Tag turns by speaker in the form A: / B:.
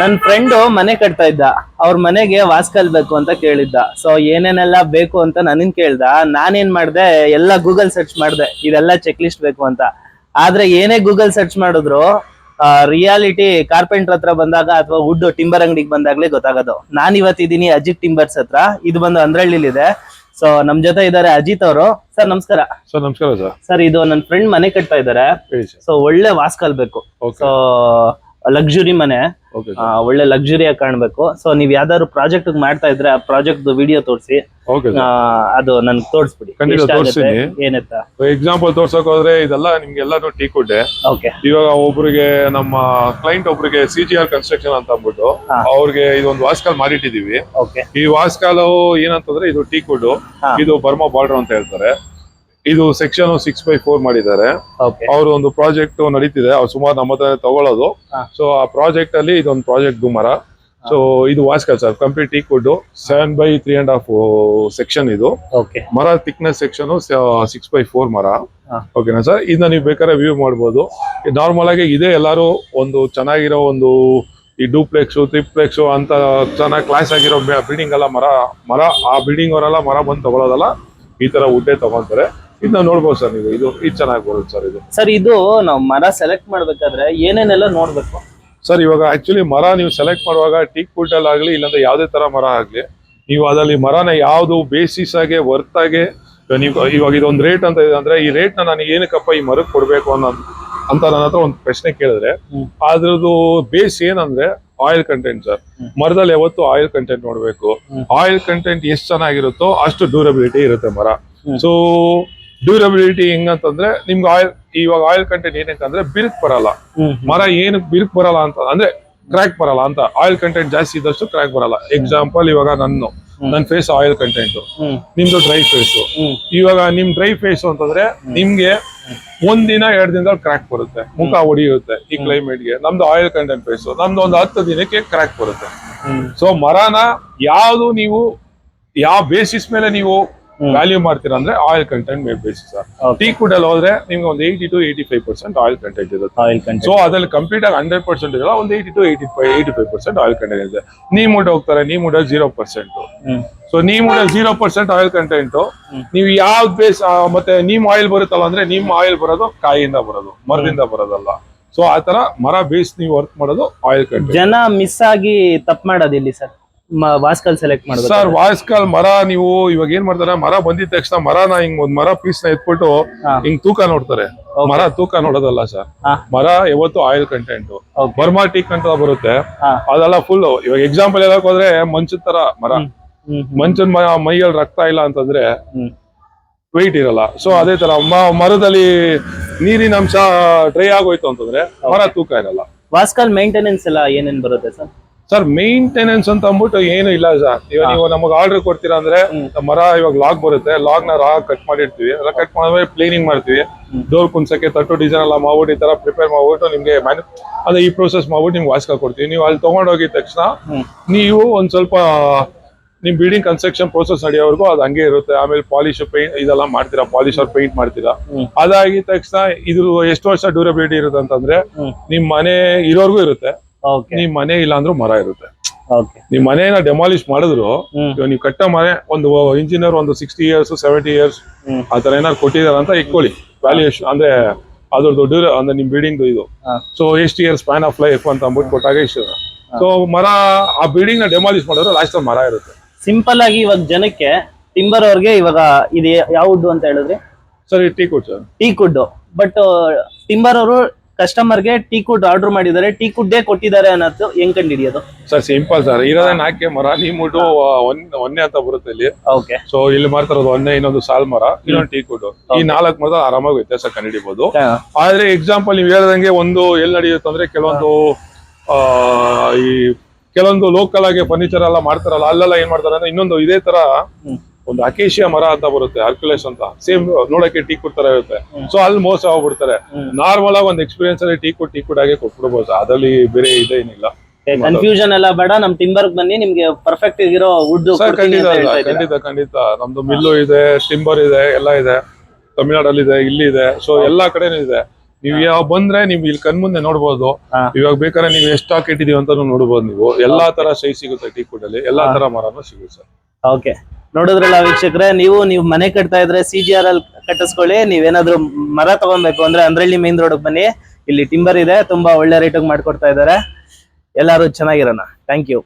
A: ನನ್ ಫ್ರೆಂಡ್ ಮನೆ ಕಟ್ತಾ ಇದ್ದ. ಅವ್ರ ಮನೆಗೆ ವಾಸ್ಕಲ್ ಬೇಕು ಅಂತ ಕೇಳಿದ್ದ. ಸೊ ಏನೇನೆಲ್ಲ ಬೇಕು ಅಂತ ನನಗ್ ಕೇಳ್ದ. ನಾನೇನ್ ಮಾಡ್ದೆ? ಎಲ್ಲ ಗೂಗಲ್ ಸರ್ಚ್ ಮಾಡ್ದೆ. ಇದೆಲ್ಲ ಚೆಕ್ ಲಿಸ್ಟ್ ಬೇಕು ಅಂತ. ಆದ್ರೆ ಏನೇ ಗೂಗಲ್ ಸರ್ಚ್ ಮಾಡಿದ್ರು ರಿಯಾಲಿಟಿ ಕಾರ್ಪೆಂಟರ್ ಹತ್ರ ಬಂದಾಗ ಅಥವಾ ವುಡ್ ಟಿಂಬರ್ ಅಂಗಡಿಗೆ ಬಂದಾಗ್ಲೇ ಗೊತ್ತಾಗೋದು. ನಾನ್ ಇವತ್ತಿದ್ದೀನಿ ಅಜಿತ್ ಟಿಂಬರ್ಸ್ ಹತ್ರ. ಇದು ಬಂದು ಅಂದ್ರಳ್ಳಿಲಿದೆ. ಸೊ ನಮ್ ಜೊತೆ ಇದಾರೆ ಅಜಿತ್ ಅವರು. ಸರ್ ನಮಸ್ಕಾರ.
B: ಸರ್ ನಮಸ್ಕಾರ ಸರ್
A: ಸರ್ ಇದು ನನ್ನ ಫ್ರೆಂಡ್ ಮನೆ ಕಟ್ತಾ
B: ಇದ್ದಾರೆ
A: ಸೊ ಒಳ್ಳೆ ವಾಸ್ಕಲ್ ಬೇಕು. ಸೊ ಲಕ್ಸುರಿ ಮನೆ. ಆ, ಒಳ್ಳೆ ಲಕ್ಸುರಿಯಾಗಿ ಕಾಣ್ಬೇಕು. ಸೊ ನೀವ್ ಯಾವ್ದಾದ್ರು ಪ್ರಾಜೆಕ್ಟ್ ಮಾಡ್ತಾ ಇದ್ರೆ ಆ ಪ್ರಾಜೆಕ್ಟ್ ವಿಡಿಯೋ ತೋರಿಸಿ.
B: ಓಕೆ
A: ಅದು ನನ್ಗೆ ತೋರಿಸ್ಬಿಡಿ.
B: ಖಂಡಿತ
A: ಎಷ್ಟಾಗುತ್ತೆ
B: ತೋರ್ಸ್ತೀನಿ.
A: ಏನತ್ತ?
B: ಎಕ್ಸಾಂಪಲ್ ತೋರ್ಸಕ್ ಹೋದ್ರೆ ಇದೆಲ್ಲ ನಿಮ್ಗೆ ಎಲ್ಲಾನು ಟೀ ಕುಡ್ಡೆ
A: ಓಕೆ
B: ಇವಾಗ ಒಬ್ರಿಗೆ ನಮ್ಮ ಕ್ಲೈಂಟ್ ಒಬ್ರಿಗೆ ಸಿ ಜಿ ಆರ್ ಕನ್ಸ್ಟ್ರಕ್ಷನ್ ಅಂತ ಅಂದ್ಬಿಟ್ಟು
A: ಹಾ.
B: ಅವ್ರಿಗೆ ಇದೊಂದು ವಾಸ್ ಕಾಲ್
A: ಮಾಡಿಟ್ಟಿದೀವಿ
B: ಈ ವಾಸ್ಕಾಲ್ ಏನಂತಂದ್ರೆ ಇದು ಟೀ ಕುಡ್.
A: ಹಾ.
B: ಇದು ಬರ್ಮಾ ಬಾರ್ಡರ್ ಅಂತ ಹೇಳ್ತಾರೆ. ಇದು ಸೆಕ್ಷನ್ ಸಿಕ್ಸ್ ಬೈ ಫೋರ್ ಮಾಡಿದ್ದಾರೆ. ಅವ್ರ ಒಂದು ಪ್ರಾಜೆಕ್ಟ್ ನಡೀತಿದೆ. ಅವ್ರು ಸುಮಾರು ನಮ್ಮ ಹತ್ರ ತಗೊಳ್ಳೋದು. ಸೊ ಆ ಪ್ರಾಜೆಕ್ಟ್ ಅಲ್ಲಿ ಇದೊಂದು ಪ್ರಾಜೆಕ್ಟ್ ಮರ ಸೊ ಇದು ವಾಸ್ಕಲ್ ಸರ್ ಕಂಪ್ಲೀಟ್ ಈಕ್ವುಡ್ ಕುಡ್ seven by three and half section ಇದು. ಮರ thickness section six by four ಮರ. ಓಕೆನಾ ಸರ್? ಇದನ್ನ ನೀವು ಬೇಕಾದ್ರೆ ವ್ಯೂ ಮಾಡ್ಬೋದು. ನಾರ್ಮಲ್ ಆಗಿ ಇದೇ ಎಲ್ಲರೂ ಒಂದು ಚೆನ್ನಾಗಿರೋ ಒಂದು ಈ ಡೂಪ್ಲೆಕ್ಸ್ ತ್ರಿಪ್ಲೆಕ್ಸ್ ಅಂತ ಚೆನ್ನಾಗಿ ಕ್ಲಾಸ್ ಆಗಿರೋ ಬಿಲ್ಡಿಂಗ್ ಎಲ್ಲ ಮರ ಮರ ಆ ಬಿಲ್ಡಿಂಗ್ ಅವರೆಲ್ಲ ಮರ ಬಂದು ತಗೊಳ್ಳೋದಲ್ಲ ಈ ತರ ಉಡ್ಡೆ ತಗೊಂತಾರೆ ಇದನ್ನ ನೋಡ್ಬೋದು ಸರ್ ನೀವು. ಇದು ಇದು ಚೆನ್ನಾಗಿ ಬರುತ್ತೆ ಸರ್ ಇದು.
A: ಸರ್ ಇದು ನಾವು ಮರ ಸೆಲೆಕ್ಟ್ ಮಾಡ್ಬೇಕಾದ್ರೆ ಏನೇನೆಲ್ಲ ನೋಡ್ಬೇಕು?
B: ಸರ್ ಇವಾಗ ಆಕ್ಚುಲಿ ಮರ ನೀವು ಸೆಲೆಕ್ಟ್ ಮಾಡುವಾಗ ಟೀಕ್ ಅಲ್ಲಿ ಆಗ್ಲಿ ಇಲ್ಲಾಂದ್ರೆ ಯಾವುದೇ ತರ ಮರ ಆಗಲಿ ನೀವು ಅದರಲ್ಲಿ ಮರನ ಯಾವುದು ಬೇಸಿಸ್ ಆಗಿ ವರ್ತ್ ಆಗಿ ನೀವು ಇವಾಗ ಇದೊಂದು ರೇಟ್ ಅಂತ ಇದೆ ಅಂದ್ರೆ ಈ ರೇಟ್ನ ನನಗೆ ಏನಕ್ಕಪ್ಪ ಈ ಮರಕ್ಕೆ ಕೊಡ್ಬೇಕು ಅನ್ನೋ ಅಂತ ನನ್ನ ಹತ್ರ ಒಂದು ಪ್ರಶ್ನೆ ಕೇಳಿದ್ರೆ. ಅದ್ರದ್ದು ಬೇಸ್ ಏನಂದ್ರೆ ಆಯಿಲ್ ಕಂಟೆಂಟ್ ಸರ್. ಮರದಲ್ಲಿ ಯಾವತ್ತು ಆಯಿಲ್ ಕಂಟೆಂಟ್ ನೋಡ್ಬೇಕು. ಆಯಿಲ್ ಕಂಟೆಂಟ್ ಎಷ್ಟು ಚೆನ್ನಾಗಿರುತ್ತೋ ಅಷ್ಟು ಡ್ಯೂರಬಿಲಿಟಿ ಇರುತ್ತೆ ಮರ. ಸೊ ಡ್ಯೂರಬಿಲಿಟಿ ಹೆಂಗಂತಂದ್ರೆ ನಿಮ್ಗೆ ಆಯಿಲ್ ಇವಾಗ ಆಯಿಲ್ ಕಂಟೆಂಟ್ ಏನಕ್ಕಂದ್ರೆ ಬಿರುಕ್ ಬರಲ್ಲ. ಮರ ಏನು ಬಿರುಕ್ ಬರಲ್ಲ ಅಂತ ಅಂದ್ರೆ ಕ್ರ್ಯಾಕ್ ಬರಲ್ಲ ಅಂತ. ಆಯಿಲ್ ಕಂಟೆಂಟ್ ಜಾಸ್ತಿ ಇದ್ದಷ್ಟು ಕ್ರ್ಯಾಕ್ ಬರಲ್ಲ. ಎಕ್ಸಾಂಪಲ್ ಇವಾಗ ನನ್ನ. ನನ್ನ ಫೇಸ್ ಆಯಿಲ್ ಕಂಟೆಂಟ್ ನಿಮ್ದು ಡ್ರೈ ಫೇಸ್ ಇವಾಗ ನಿಮ್ ಡ್ರೈ ಫೇಸ್ ಅಂತಂದ್ರೆ ನಿಮ್ಗೆ ಒಂದಿನ ಎರಡ್ ದಿನದಲ್ಲಿ ಕ್ರ್ಯಾಕ್ ಬರುತ್ತೆ. ಮುಖ ಒಡೆಯುತ್ತೆ ಈ ಕ್ಲೈಮೇಟ್ಗೆ. ನಮ್ದು ಆಯಿಲ್ ಕಂಟೆಂಟ್ ಫೇಸ್ ನಮ್ದು ಒಂದು ಹತ್ತು ದಿನಕ್ಕೆ ಕ್ರ್ಯಾಕ್ ಬರುತ್ತೆ. ಸೊ ಮರನ ಯಾವ್ದು ನೀವು ಯಾವ ಬೇಸಿಸ್ ಮೇಲೆ ನೀವು. ವ್ಯಾಲ್ಯೂ ಮಾಡ್ತೀರ ಅಂದ್ರೆ ಆಯಿಲ್ ಕಂಟೆಂಟ್ ಮೇಲೆ ಬೇಸಿ
A: ಸರ್
B: ಟೀ ಕುಡ್ ಅಲ್ಲಿ ಹೋದ್ರೆ ನಿಮ್ಗೆ ಒಂದು eighty two eighty five percent oil content ಇರುತ್ತೆ.
A: ಆಯಿಲ್
B: ಸೊ
A: ಕಂಟೆಂಟ್
B: ಅದ್ರಲ್ಲಿ ಕಂಪ್ಲೀಟ್ ಆಗಿ ಹಂಡ್ರೆಡ್ ಪರ್ಸೆಂಟ್ ಇರಲ್ಲ ಒಂದು eighty two eighty five eighty five percent oil content ಇದೆ ನೀ ಮೂಡ ಹೋಗ್ತಾರೆ ನೀ ಮೂಡ ಜೀರೋ ಪರ್ಸೆಂಟ್ ಸೊ ನೀ ಮುಡ್ ಜೀರೋ ಪರ್ಸೆಂಟ್ ಆಯಿಲ್ ಕಂಟೆಂಟ್. ನೀವು ಯಾವ್ದು ಬೇಸ್ ಮತ್ತೆ ನೀಮ್ ಆಯಿಲ್ ಬರುತ್ತಲ್ಲ ಅಂದ್ರೆ ನಿಮ್ ಆಯಿಲ್ ಬರೋದು ಕಾಯಿಯಿಂದ ಬರೋದು ಮರದಿಂದ ಬರೋದಲ್ಲ. ಸೊ ಆತರ ತರ ಮರ ಬೇಸ್ ನೀವು ವರ್ಕ್ ಮಾಡೋದು ಆಯಿಲ್ ಕಂಟೆಂಟ್
A: ಜನ ಮಿಸ್ ಆಗಿ ತಪ್ಪು ಮಾಡೋದಿಲ್ಲ ಸರ್ ವಾಸ್ಕಲ್ ಸೆಲೆಕ್ಟ್ ಮಾಡಿದ್ರೆ
B: ಸರ್ ವಾಯ್ಸ್ ಕಾಲ್ ಮರ ನೀವು ಇವಾಗ ಏನ್ ಮಾಡ್ತಾರೆ ಮರ ಬಂದಿದ ತಕ್ಷಣ ಮರನ ಹಿಂಗ್ ಒಂದ್ ಮರ ಪೀಸ್ನ ಎತ್ಬಿಟ್ಟು. ಹಿಂಗ್ ತೂಕ ನೋಡ್ತಾರೆ. ಮರ ತೂಕ ನೋಡೋದಲ್ಲ ಸರ್ ಮರ ಯಾವತ್ತು ಆಯಿಲ್ ಕಂಟೆಂಟ್. ಬರ್ಮಾ ಟೀಕ್ ಅಂತ ಬರುತ್ತೆ. ಅದೆಲ್ಲ ಫುಲ್ ಇವಾಗ ಎಕ್ಸಾಂಪಲ್ ಹೇಳಕ್ ಹೋದ್ರೆ ಮಂಚದ ತರ ಮರ. ಮಂಚದ ಮೈಯಲ್ಲಿ ರಕ್ತ ಇಲ್ಲ ಅಂತಂದ್ರೆ ವೆಯ್ಟ್ ಇರಲ್ಲ. ಸೊ ಅದೇ ತರ ಮರದಲ್ಲಿ ನೀರಿನ ಅಂಶ ಡ್ರೈ ಆಗೋಯ್ತು ಅಂತಂದ್ರೆ ಮರ ತೂಕ ಇರಲ್ಲ.
A: ವಾಸ್ಕಲ್ ಮೇಂಟೆನೆನ್ಸ್ ಎಲ್ಲ ಏನೇನ್ ಬರುತ್ತೆ ಸರ್
B: ಸರ್ ಮೇಂಟೆನೆನ್ಸ್ ಅಂತ ಅಂದ್ಬಿಟ್ಟು ಏನು ಇಲ್ಲ ಸರ್. ಇವಾಗ ನೀವು ನಮಗೆ ಆರ್ಡರ್ ಕೊಡ್ತೀರಾ ಅಂದ್ರೆ ಮರ ಇವಾಗ ಲಾಗ್ ಬರುತ್ತೆ. ಲಾಗ್ನ ರಾ ಕಟ್ ಮಾಡಿರ್ತೀವಿ. ಎಲ್ಲ ಕಟ್ ಮಾಡಿದ್ರೆ ಪ್ಲೇನಿಂಗ್ ಮಾಡ್ತೀವಿ. ಡೋರ್ ಕುನ್ಸಕ್ಕೆ ತಟ್ಟು ಡಿಸೈನ್ ಎಲ್ಲ ಮಾಡ್ಬಿಟ್ಟು ಈ ತರ ಪ್ರಿಪೇರ್ ಮಾಡ್ಬಿಟ್ಟು ನಿಮ್ಗೆ ಮ್ಯಾನು ಅದೇ ಈ ಪ್ರೋಸೆಸ್ ಮಾಡ್ಬಿಟ್ಟು ನಿಮ್ಗೆ ವಾಸ್ಕ ಕೊಡ್ತೀವಿ ನೀವು ಅಲ್ಲಿ ತಗೊಂಡೋಗಿದ ತಕ್ಷಣ ನೀವು ಒಂದ್ ಸ್ವಲ್ಪ ನಿಮ್ ಬಿಲ್ಡಿಂಗ್ ಕನ್ಸ್ಟ್ರಕ್ಷನ್ ಪ್ರೋಸೆಸ್ ನಡೆಯೋವರೆಗೂ ಅದು ಹಂಗೆ ಇರುತ್ತೆ. ಆಮೇಲೆ ಪಾಲಿಶ್ ಪೇಂಟ್ ಇದೆಲ್ಲ ಮಾಡ್ತೀರಾ? ಪಾಲಿಶ್ ಅವ್ರ ಪೇಂಟ್ ಮಾಡ್ತೀರಾ. ಅದಾಗಿದ ತಕ್ಷಣ ಇದು ಎಷ್ಟು ವರ್ಷ ಡ್ಯೂರಬಿಲಿಟಿ ಇರುತ್ತೆ ಅಂತಂದ್ರೆ ನಿಮ್ ಮನೆ ಇರೋರ್ಗೂ ಇರುತ್ತೆ. ನಿಮ್ ಮನೆ ಇಲ್ಲ ಅಂದ್ರೂ ಮರ ಇರುತ್ತೆ. ನಿಮ್ ಮನೆಯನ್ನ ಡೆಮಾಲಿಷ್ ಮಾಡಿದ್ರು ನೀವು ಕಟ್ಟ ಮನೆ ಒಂದು ಇಂಜಿನಿಯರ್ ಒಂದು ಸಿಕ್ಸ್ಟಿ ಇಯರ್ಸ್ ಸೆವೆಂಟಿ ಇಯರ್ಸ್
A: ಆತರ
B: ಆ ತರ ಏನಾದ್ರು ಕೊಟ್ಟಿದಾರ ಅಂತ ಇಟ್ಕೊಳ್ಳಿ. ವ್ಯಾಲ್ಯೂಯೇಷನ್ ಅಂದ್ರೆ ಅದ್ರ ದೊಡ್ಡ ಅಂದ್ರೆ ನಿಮ್ ಬಿಲ್ಡಿಂಗ್ ಇದು. ಸೊ ಎಷ್ಟು ಇಯರ್ಸ್ ಸ್ಪ್ಯಾನ್ ಆಫ್ ಲೈಫ್ ಅಂತ ಅಂದ್ಬಿಟ್ಟು ಕೊಟ್ಟಾಗ ಇಷ್ಟು. ಸೊ ಮರ ಆ ಬಿಲ್ಡಿಂಗ್ನ ಡೆಮಾಲಿಷ್ ಮಾಡಿದ್ರೆ ಲಾಸ್ಟ್ ಮರ ಇರುತ್ತೆ.
A: ಸಿಂಪಲ್ ಆಗಿ ಇವಾಗ ಜನಕ್ಕೆ ಟಿಂಬರ್ ಅವ್ರಿಗೆ ಇವಾಗ ಇದು ಯಾವುದು ಅಂತ ಹೇಳಿದ್ರೆ?
B: Sir teak wood sir
A: teak wood but timber ಅವರು ಕಸ್ಟಮರ್ಗೆ ಟೀ ಕುಡ್ ಆರ್ಡರ್ ಮಾಡಿದ್ದಾರೆ ಟೀ ಕುಡ್ಡೇ ಕೊಟ್ಟಿದ್ದಾರೆ ಅನ್ನೋದು ಹೆಂಗ್ ಕಂಡು ಹಿಡಿಯೋದು
B: ಸರ್ ಸಿಂಪಲ್ ಸರ್. ಇರೋದೇ ನಾಲ್ಕೆ ಮರ ನೀಮುಟ್ಟು ಒಂದೇ ಅಂತ ಬರುತ್ತೆ ಇಲ್ಲಿ.
A: ಓಕೆ
B: ಸೊ ಇಲ್ಲಿ ಮಾಡ್ತಾರದು ಒಂದೇ ಇನ್ನೊಂದು ಸಾಲ್ ಮರ ಇನ್ನೊಂದು ಟೀ ಕುಡ್. ಈ ನಾಲ್ಕು ಮರದ ಆರಾಮಾಗಿ ವ್ಯತ್ಯಾಸ ಕಂಡಿಡಿಬಹುದು ಆದ್ರೆ ಎಕ್ಸಾಂಪಲ್ ನೀವು ಹೇಳ್ದಂಗೆ ಒಂದು ಎಲ್ಲಿ ನಡೆಯುತ್ತೆ ಅಂದ್ರೆ ಕೆಲವೊಂದು ಆ, ಈ ಕೆಲವೊಂದು ಲೋಕಲ್ ಆಗಿ ಫರ್ನಿಚರ್ ಎಲ್ಲ ಮಾಡ್ತಾರಲ್ಲ ಅಲ್ಲೆಲ್ಲ ಏನ್ ಮಾಡ್ತಾರೆ ಅಂದ್ರೆ ಇನ್ನೊಂದು ಇದೇ ತರ. ಒಂದು ಅಕೇಶಿಯ ಮರ ಅಂತ ಬರುತ್ತೆ ಅರ್ಕ್ಯುಲೇಸ್ ಅಂತ. ಸೇಮ್ ನೋಡಕ್ಕೆ ಟೀ ತರ ಇರುತ್ತೆ. ಸೊ ಅಲ್ಲಿ ಮೋಸ ಹೋಗ್ಬಿಡ್ತಾರೆ. ನಾರ್ಮಲ್ ಆಗಿ ಒಂದು ಎಕ್ಸ್ಪೀರಿಯನ್ಸ್ ಅಲ್ಲಿ ಟೀ ಕುಡ್ ಟೀ ಕುಡ್ ಆಗಿ ಕೊಟ್ಬಿಡ್ಬೋದು. ಅದ್ರಲ್ಲಿ ಬೇರೆ ಇದೇನಿಲ್ಲ
A: ಕನ್ಫ್ಯೂಷನ್ ಎಲ್ಲ ಬೇಡ. ನಮ್ ಟಿಂಬರ್ ಬನ್ನಿ ನಿಮ್ಗೆ ಪರ್ಫೆಕ್ಟ್ ಇರೋ ವುಡ್
B: ಖಂಡಿತ ಖಂಡಿತ ಖಂಡಿತ. ನಮ್ದು ಮಿಲ್ಲು ಇದೆ ಟಿಂಬರ್ ಇದೆ ಎಲ್ಲ ಇದೆ. ತಮಿಳ್ನಾಡಲ್ಲಿ ಇದೆ ಇಲ್ಲಿ ಇದೆ. ಸೊ ಎಲ್ಲಾ ಕಡೆನೂ ಇದೆ. ನೀವು ಯಾವ ಬಂದ್ರೆ ನೀವು ಇಲ್ಲಿ ಕಣ್ಮುಂದೆ ನೋಡ್ಬೋದು. ಇವಾಗ ಬೇಕಾದ್ರೆ ನೀವು ಎಷ್ಟು ಹಾಕಿಟ್ಟಿದೀವಿ ಇಟ್ಟಿದೀವಿ ಅಂತ ನೋಡ್ಬೋದು ನೀವು. ಎಲ್ಲಾ ತರ ಸೈಜ್ ಸಿಗುತ್ತೆ ಟೀ ಅಲ್ಲಿ ಎಲ್ಲಾ ತರ ಮರನೂ ಸಿಗುತ್ತೆ ಸರ್
A: ಓಕೆ ನೋಡಿದ್ರಲ್ಲ ವೀಕ್ಷಕರೇ, ನೀವು ನೀವು ಮನೆ ಕಟ್ತಾ ಇದ್ರೆ ಸಿ ಜಿ ಆರ್ ಅಲ್ಲಿ ಕಟ್ಟಿಸ್ಕೊಳ್ಳಿ, ನೀವೇನಾದ್ರೂ ಮರ ತಗೊಬೇಕು ಅಂದ್ರೆ ಅಂದ್ರಳ್ಳಿ ಮೇನ್ ರೋಡ್ ಬನ್ನಿ. ಇಲ್ಲಿ ಟಿಂಬರ್ ಇದೆ, ತುಂಬಾ ಒಳ್ಳೆ ರೇಟಿಗೆ ಮಾಡ್ಕೊಡ್ತಾ ಇದ್ದಾರೆ. ಎಲ್ಲಾರು ಚೆನ್ನಾಗಿರೋಣ. Thank you